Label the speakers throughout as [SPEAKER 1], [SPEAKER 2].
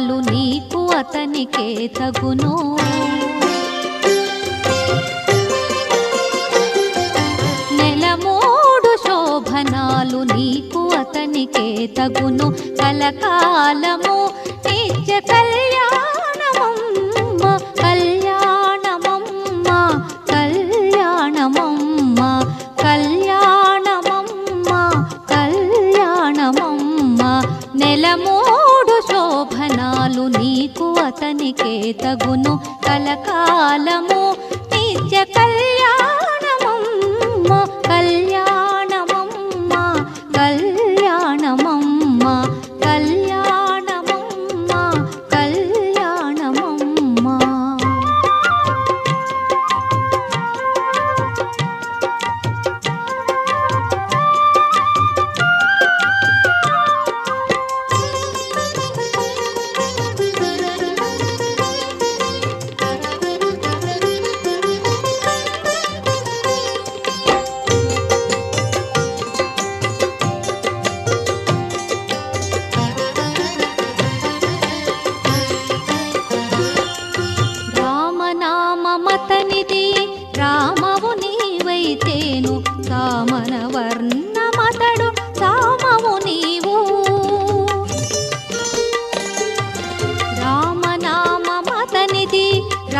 [SPEAKER 1] పాలు నీకు అతనికే తగును. నెల మూడు శోభనాలు నీకు అతనికే తగును. కలకాలము నిత్య కళ్యాణమమ్మ కళ్యాణమమ్మ కళ్యాణమమ్మ కళ్యాణమమ్మ కళ్యాణమమ్మ. నెలమూ శోభనాలు నీకు అతనికే తగును. కలకాలము నిత్య కళ్యాణ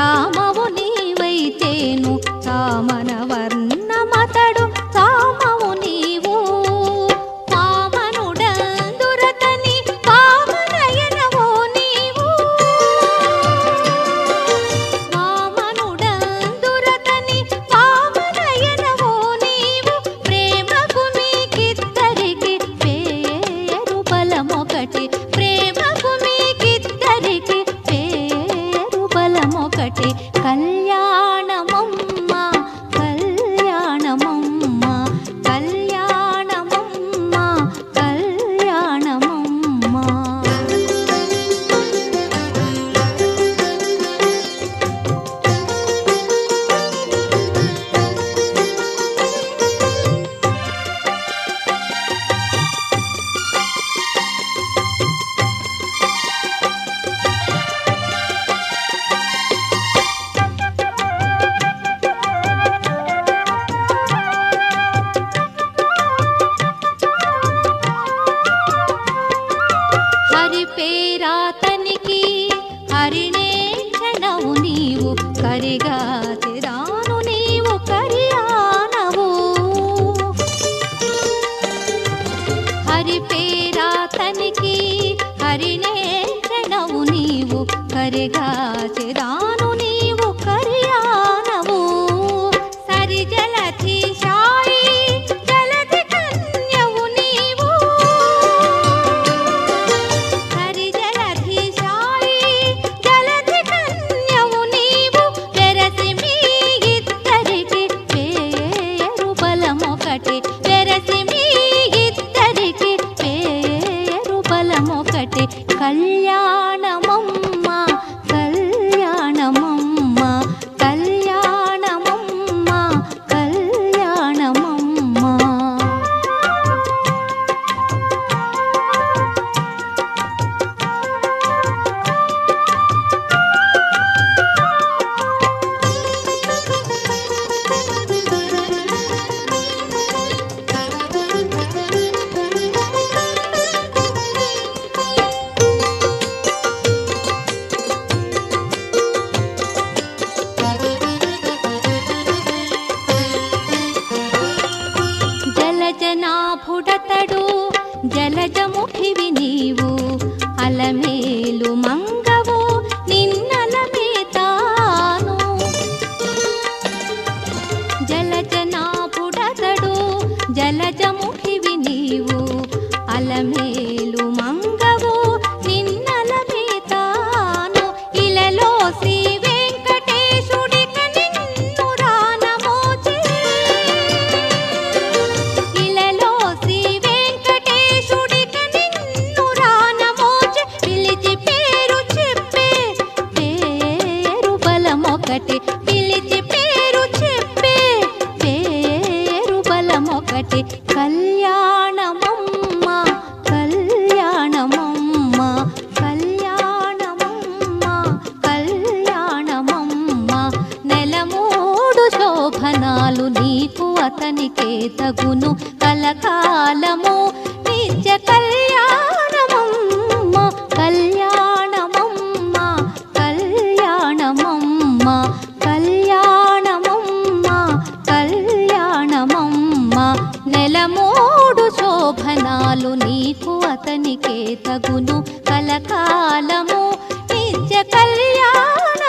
[SPEAKER 1] oh పేరాతనికి హరిణే క్షణవు నీవు కరిగా తిరాను నీవు కరియానవు. హరి పేరాతనికి హరిణే క్షణవు నీవు కరిగా తిరాను అతడు జలజముఖివి నీవు అలమేలు మంగ బలమొకటి పిలిచి పేరు చెప్పే పేరు బలమొకటి కళ్యాణమమ్మ కళ్యాణమమ్మ కళ్యాణమమ్మ కళ్యాణమమ్మ. నెల మూడు శోభనాలు నీకు అతనికే తగును కలకాలము నిత్య కళ్యాణ మూడు శోభనాలు నీకు అతనికే తగును. కలకాలము నిత్య కళ్యాణ